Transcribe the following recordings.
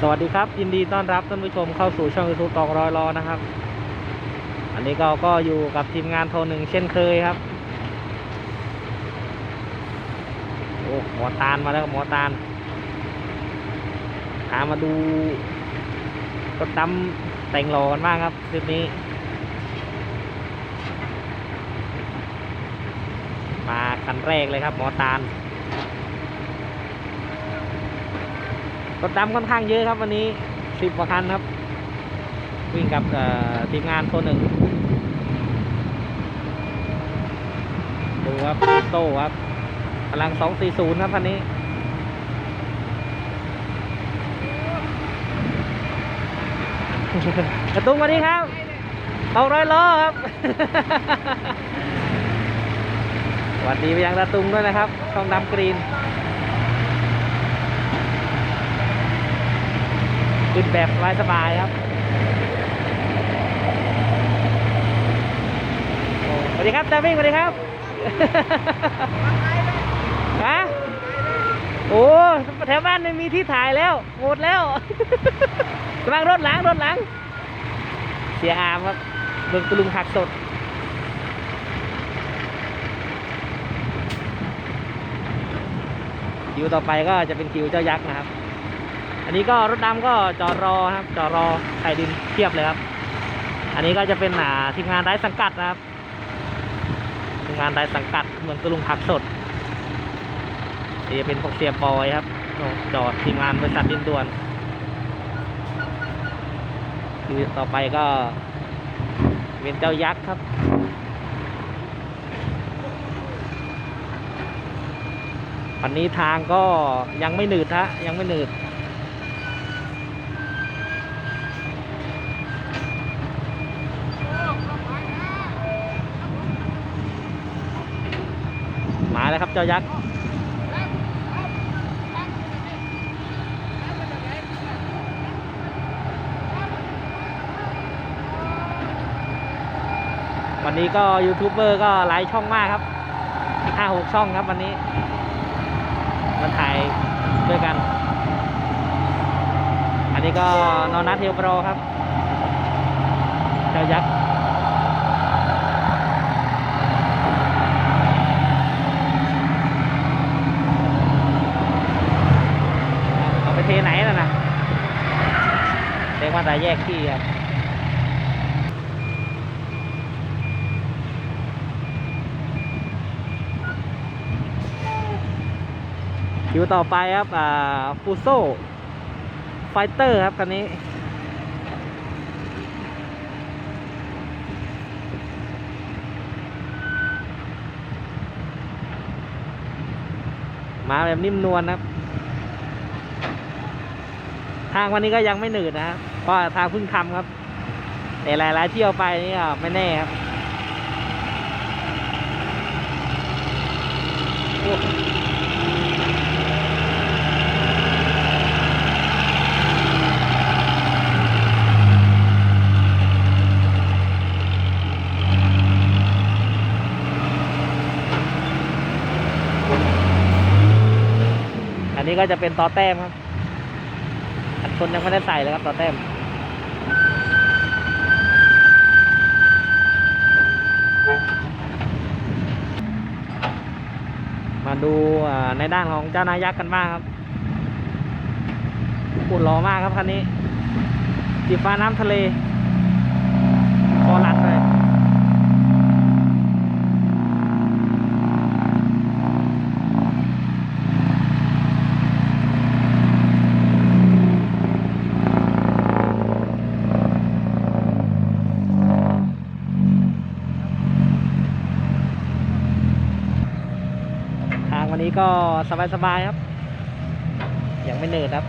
สวัสดีครับ ยินดีต้อนรับท่านผู้ชมเข้าสู่ช่องยูทูบตองรอยรอนะครับ อันนี้เราก็อยู่กับทีมงานโทรหนึ่งเช่นเคยครับโอ้หมอตาลมาแล้วหมอตาลหามาดูรถดำแต่งหล่อกันบ้างครับคลิปนี้ มาคันแรกเลยครับหมอตาล รถดำค่อนข้างเยอะครับวันนี้สิบกว่าคันครับ วิ่งกับทีมงานโทรหนึ่งดูครับโต้ครับพลังสองสี่ศูนย์ครับคันนี้กระตุ้งมาดีครับเอาร้อยล้อครับสวัสดีไปยังตาตุงด้วยนะครับช่องดำกรีน ขึ้นแบบสบายๆครับโอ้สวัสดีครับจาวิ่งสวัสดีครับฮะโอ้แถวบ้านไม่มีที่ถ่ายแล้วหมดแล้วกำลังรถหลังรถหลัง เสียอามครับเบิ่งตะลุงหักสดคิวต่อไปก็จะเป็นคิวเจ้ายักษ์นะครับอั นนี้ก็รถดำก็จอดรอครับจอดรอไข่ดินเทียบเลยครับ อันนี้ก็จะเป็นอ่าทีมงานไร้สังกัดนะครับทีมงานไร้สังกัดเมืองตะลุงผักสดนี่จะเป็นพวกเสียบอยครับจอดทีมงานบริษัทดินด่วนคือต่อไปก็เป็นเจ้ายักษ์ครับวันนี้ทางก็ยังไม่หนืดฮะยังไม่หนืด มาแล้วครับเจ้ายักษ์วันนี้ก็ยูทูบเบอร์ก็หลายช่องมากครับห้าหกช่องครับวันนี้มาถ่ายด้วยกัน อันนี้ก็นอนนัทเทลโปรครับเจ้ายักษ์ เอาไปเทไหนน่ะนะ รียกว่าแต่แยกที่ครับคิวต่อไปครับ อ่าฟูโซไฟเตอร์ครับคันนี้มาแบบนิ่มนวลครับ ทางวันนี้ก็ยังไม่หนืดนะครับ เพราะทางเพิ่งทำครับ แต่หลายๆเที่ยวไปนี่ก็ไม่แน่ครับอันนี้ก็จะเป็นต่อแต้มครับอันชนยังไม่ได้ใส่เลยครับต่อแต้ม มาดูอ่า ในด้านของเจ้านายักษ์กันบ้างครับปุ่นหล่อมากครับคันนี้สีฟ้าน้ำทะเลคอรัดเลย ทางวันนี้ ก็สบายๆครับ ยังไม่เหนื่อยครับ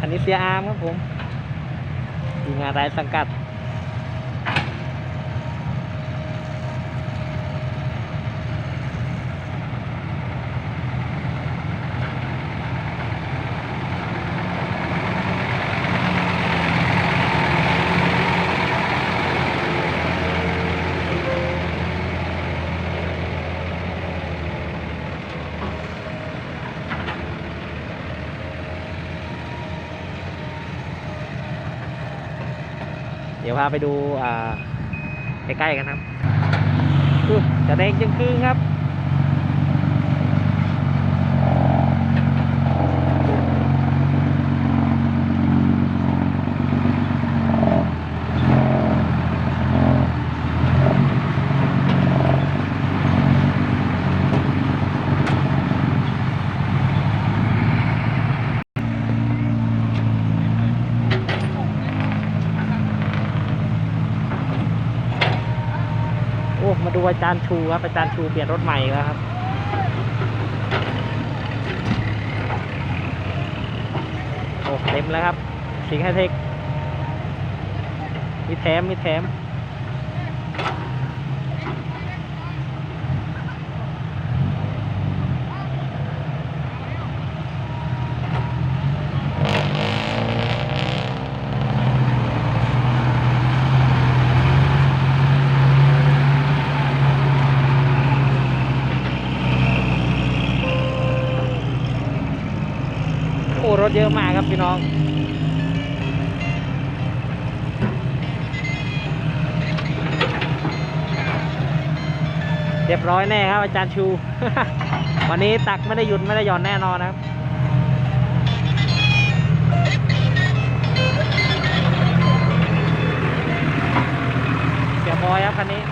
อันนี้เสียอาร์มครับผมทีมงานรายสังกัด ดี๋ยวพาไปดูอ่าใกล้ๆกันครับอุ๊ยจะแดงจึงครึ่งครับ โอาจารย์ชูครับอาจารย์ชูเปลี่ยนรถใหม่แล้วครับโอ้เต็มแล้วครับสิงห์ไฮเทคมีแถมมีแถม โอ้ รถเยอะมากครับ พี่น้องเรียบร้อยแน่ครับอาจารย์ชู วันนี้ตักไม่ได้หยุดไม่ได้หย่อนแน่นอนนะครับ เสียบอยครับคันนี้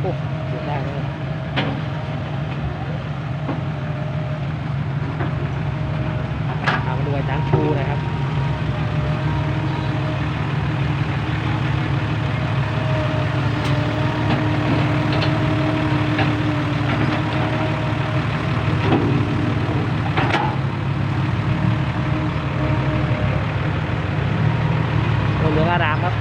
โอ้เสียได้เลยเอามาดูอาจารย์ชูหนะครับ โอ้เหลืองอารามครับ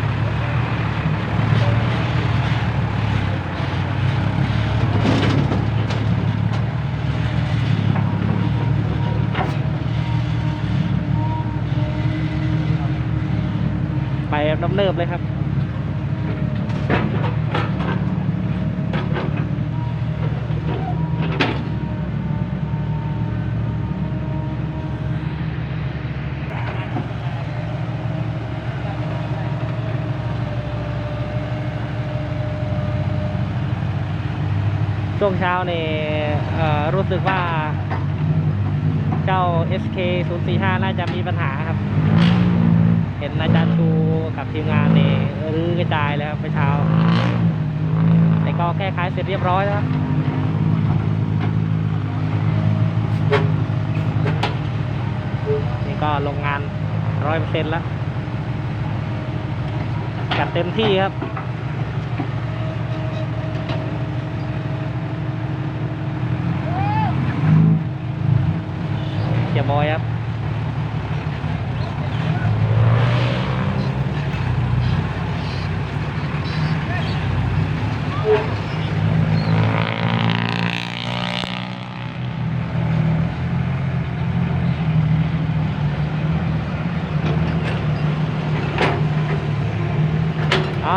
ไปน้ำเนิบเลยครับ ช่วงเช้าเนี่รู้สึกว่าเจ้า SK 0 4 5 น่าจะมีปัญหาครับ เห็นอาจารย์ชูกับทีมงานเนี่ยรื้อกระจายเลยครับไปเช้า แต่ก็แก้ไขเสร็จเรียบร้อยแล้วครับนี่ก็ลงงานร้อยเปอร์เซ็นต์แล้วจัดเต็มที่ครับเกียบอยครับ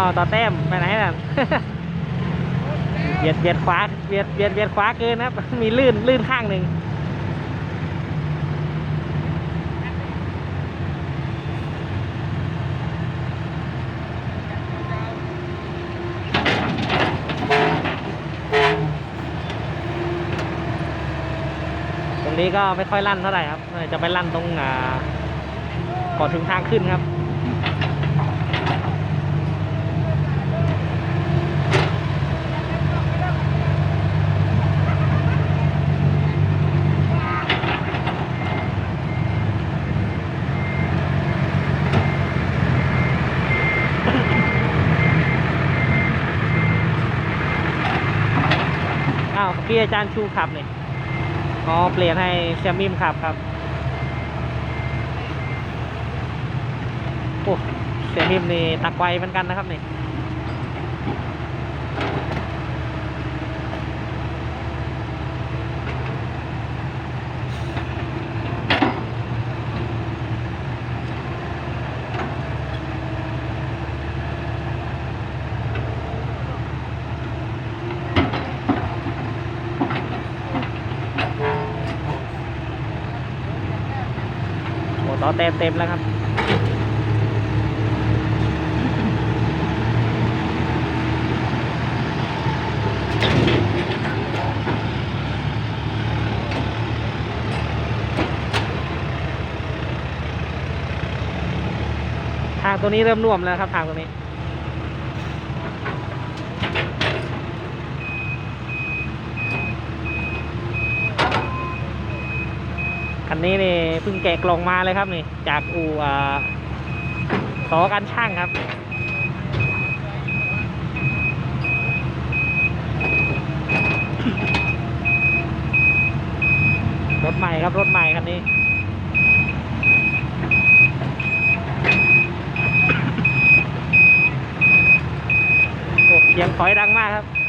อ๋อต่อแต้มไปไหนน่ะเบียดเบียดขวาเบียดเบียดเบียดขวาเกินนะครับ มีลื่นลื่นข้างหนึ่งตรงนี้ก็ไม่ค่อยลั่นเท่าไหร่ครับจะไปลั่นตรงอ่าก่อนถึงทางขึ้นครับ พี่อาจารย์ชูขับนี่อ๋อเปลี่ยนให้เซมิมขับครับโอ้เซมิมนี่ตักไวเหมือนกันนะครับนี่ เต็มเต็มแล้วครับทางตัวนี้เริ่มน่วมแล้วครับทางตัวนี้ นี้นี่เพิ่งแกะกล่องมาเลยครับนี่ จากอู่อ่อการช่างครับ รถใหม่ครับ รถใหม่คันนี้โอ้เสียงถอยดังมากครับ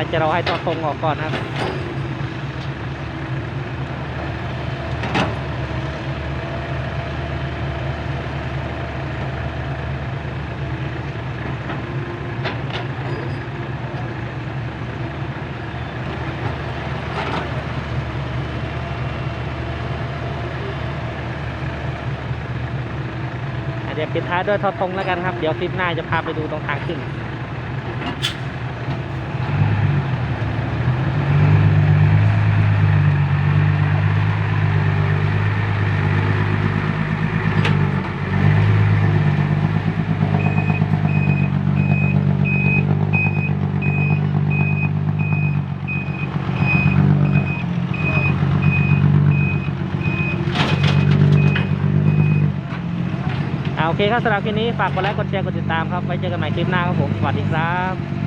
น่าจะรอให้ต่อตรงออกก่อนครับ เดี๋ยวปิดท้ายด้วยทอตรงแล้วกันครับ เดี๋ยวคลิปหน้าจะพาไปดูตรงทางขึ้น เคครับสำหรับคลิปนี้ฝากกดไลค์กดแชร์กดติดตามครับไว้เจอกันใหม่คลิปหน้าครับผมสวัสดีครับ